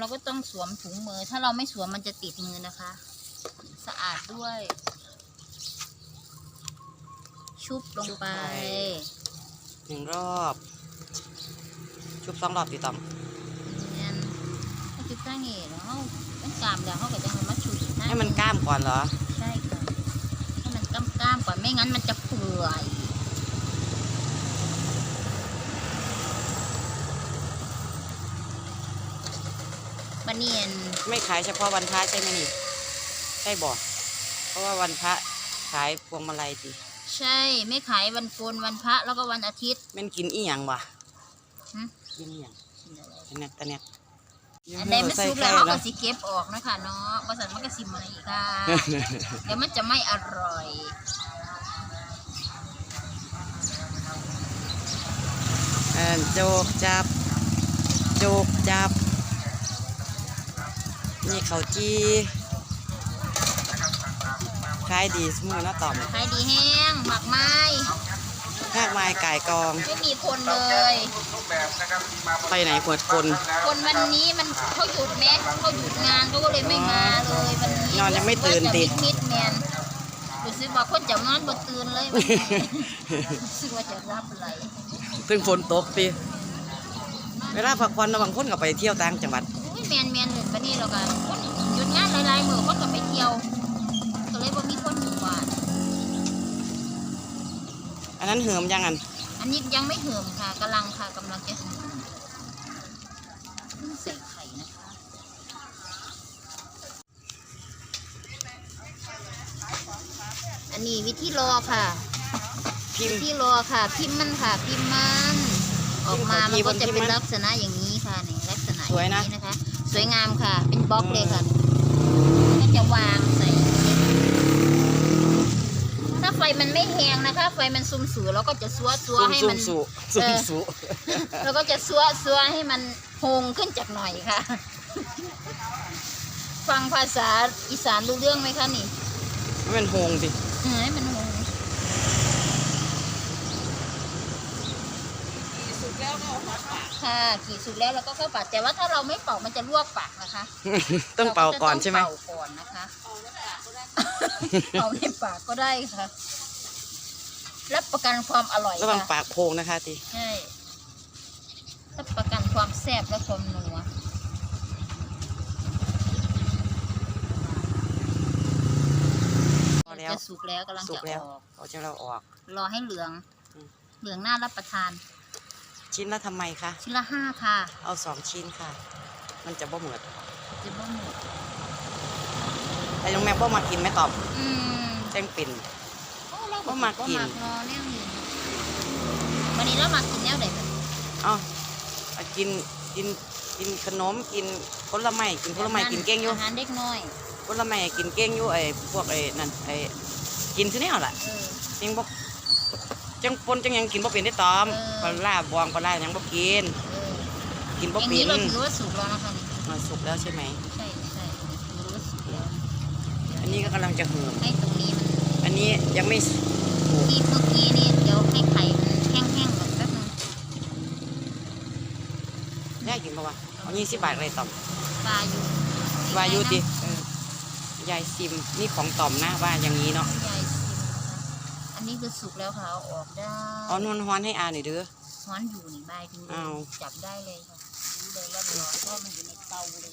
เราก็ต้องสวมถุงมือ ถ้าเราไม่สวมมันจะติดมือนะคะ สะอาดด้วย ชุบลงไปหนึ่งรอบ ชุบสองรอบตีต่อมเนี่ยถ้าชุบตั้งเงี้แล้วเขามันกล้ามแล้วเขาก็จะเอามาชุบอีกะให้มันกล้ามก่อนเหรอ ใช่ค่ะให้มันกล้ามกล้ามๆก่อนไม่งั้นมันจะเปื่อย บันเนียนไม่ขายเฉพาะวันพระใช่ไหมนี่ใช่บอกเพราะว่าวันพระขายพวงมาลัยดิใช่ ไม่ขายวันโกนวันพระแล้วก็วันอาทิตย์แม่นกินอีหยังวะหึกินอีหยังตะเน็ตตะเน็ตอันใดไม่สุกแล้วเขาก็สิเก็บออกนะคะเนาะบริษัทมันก็สิมาอีกค่ะเดี๋ยวมันจะไม่อร่อยเอิ้นโจกจับ โจกจับ นี่เขาวจีขายดีสมือเนาะต่อมขายดีแห้งหมักไม้มากมายก่ายกอง ไม่มีคนเลย ไปไหนปวดคน คนวันนี้มันเขาหยุดแม้เขาหยุดงานเขาก็เลยไม่มาเลยวันนี้นอนยังไม่ตื่นรู้ติสึกว่าจะมิดๆแมนรู้สึกว่าคนจะนอนบ่ตื่นเลยวันนี้รู้สึกว่าจะรับอะไรถึงฝนตกติเวลาพักผ่อนระหว่างคนก็ไปเที่ยวต่างจังหวัดอุ้ยแมนแมน เลยวันนี้เราก็คนหยุดงานหลายๆมือคนก็ไปเที่ยวก็เลยบ่มีคนอยู่บ้านอันนั้นเหิมยังอันอันนี้ยังไม่เหื่อมค่ะกำลังค่ะกำลังจะเหื่อมเพิ่งใส่ไข่นะคะอันนี้วิธีรอค่ะพิมวิพ์ธีรอค่ะ พิมพ์มันค่ะ พิมพ์มัน ออกมาพิมันมพ์ก็จะพิมพ์เป็นมันลักษณะอย่างนี้ค่ะนี่ลักษณะอสวยย่างนะนี้นะคะ สวยงามค่ะ เป็นบล็อกเลยค่ะก็จะวางใส่ ถ้าไฟมันไม่แหงนะคะ ไฟมันซุ่มสูแล้วก็จะซัวซัวซุ่มให้ซุ่มัมนสุซุ่มสุแล้วก็จะซัวซัวให้มันโฮงขึ้นจากหน่อยค่ะ ฟังภาษาอีสานรู้เรื่องไหมคะนี่ให้มันโฮงดิ เออให้มันโฮง ค่ะขี่สุกแล้วเราก็เข้าปากแต่ว่าถ้าเราไม่เป่ามันจะลวกปากนะคะต้องเป่าก่อนใช่ไหมเราก็จะต้องเป่าก่อนนะคะเป่าในปากก็ได้ค่ะ รับประกันความอร่อยระวังค่ะปากโพงนะคะติใช่รับประกันความแซ่บและความนัวพอแล้วจะสุกแล้วกำลังสุจะกแล้วออกเขาจะเราออก รอให้เหลืองอืมเหลืองน่ารับประทาน ชิ้นละทำไมคะ ชิ้นละห้าค่ะ เอาสองชิ้นค่ะ มันจะบ่เหมือนจะบ่หมดแต่น้องแม่บ่มากินแม่ตอบอืมแจ้งปิ่น โอ้เราบ่มักกิน บ่มักรอแนวนี้วันนี้เรามากินแนวไหนกันเอ้าเอากินกินกินขนมกินผลไม้กินผลไม้กินเก่งอยู่อาหารเด็กน้อยผลไม้กินเก่งอยู่ไอ้พวกไอ้นั่นไอ้กินซะแนวล่ะเออยังบ่ จังปนจังหยังกินบ่เป็นได้ตอมเออ ปลาร้าบวงปลาร้าหยังบ่กินเออกินอบ่ย่างเป็นี้นเราถือว่าสุกแล้วนะคะนี่มันสุกแล้วใช่ไหม ใช่ใช่ถือว่าสุกแล้วอันนี้ก็กำลังจะเหือมให้ตรงนี้มันอันนี้ยังไม่สุกที่เมื่อกี้นี่เดี๋ยวให้ไข่มันแห้งๆก่อนแป๊บนึงแน่กินบ่วะเอา20บาทเลยตอมปลาอยู่วายุติเออยายซิมนี่ของตอมนะว่าอย่างนี้เนาะยายชิมนะคะ อันนี้คือสุกแล้วค่ะเอาออกได้เอานวลฮ้อนให้อาหน่อยเด้อ ฮ้อนอยู่นี่บายดูเลยเอา จับได้เลยค่ะรู้เลยว่าร้อนเพราะมันอยู่ในเตาเลย